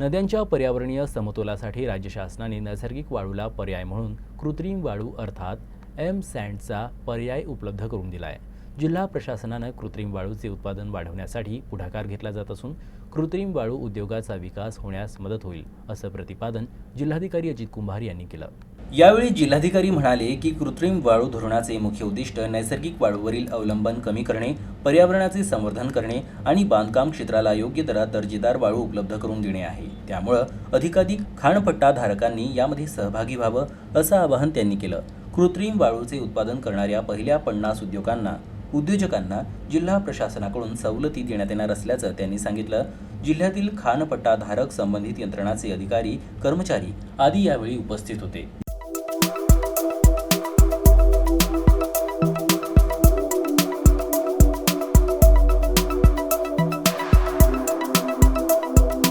नद्यांच्या पर्यावरणीय समतोलासाठी राज्य शासनाने नैसर्गिक वाळूला पर्याय म्हणून कृत्रिम वाळू अर्थात एम सँडचा पर्याय उपलब्ध करून दिला आहे जिल्हा प्रशासनानं कृत्रिम वाळूचे उत्पादन वाढवण्यासाठी पुढाकार घेतला जात असून कृत्रिम वाळू उद्योगाचा विकास होण्यास मदत होईल असं प्रतिपादन जिल्हाधिकारी अजित कुंभार यांनी केलं. यावेळी जिल्हाधिकारी म्हणाले की कृत्रिम वाळू धोरणाचे मुख्य उद्दिष्ट नैसर्गिक वाळूवरील अवलंबन कमी करणे पर्यावरणाचे संवर्धन करणे आणि बांधकाम क्षेत्राला योग्य दरात दर्जेदार वाळू उपलब्ध करून देणे आहे. त्यामुळं अधिकाधिक खाणपट्टा धारकांनी यामध्ये सहभागी व्हावं असं आवाहन त्यांनी केलं. कृत्रिम वाळूचे उत्पादन करणाऱ्या पहिल्या पन्नास उद्योगांना उद्योजकांना जिल्हा प्रशासनाकडून सवलती देण्यात येणार असल्याचं त्यांनी सांगितलं. जिल्ह्यातील खानपट्टाधारक संबंधित यंत्रणाचे अधिकारी कर्मचारी आदी यावेळी उपस्थित होते.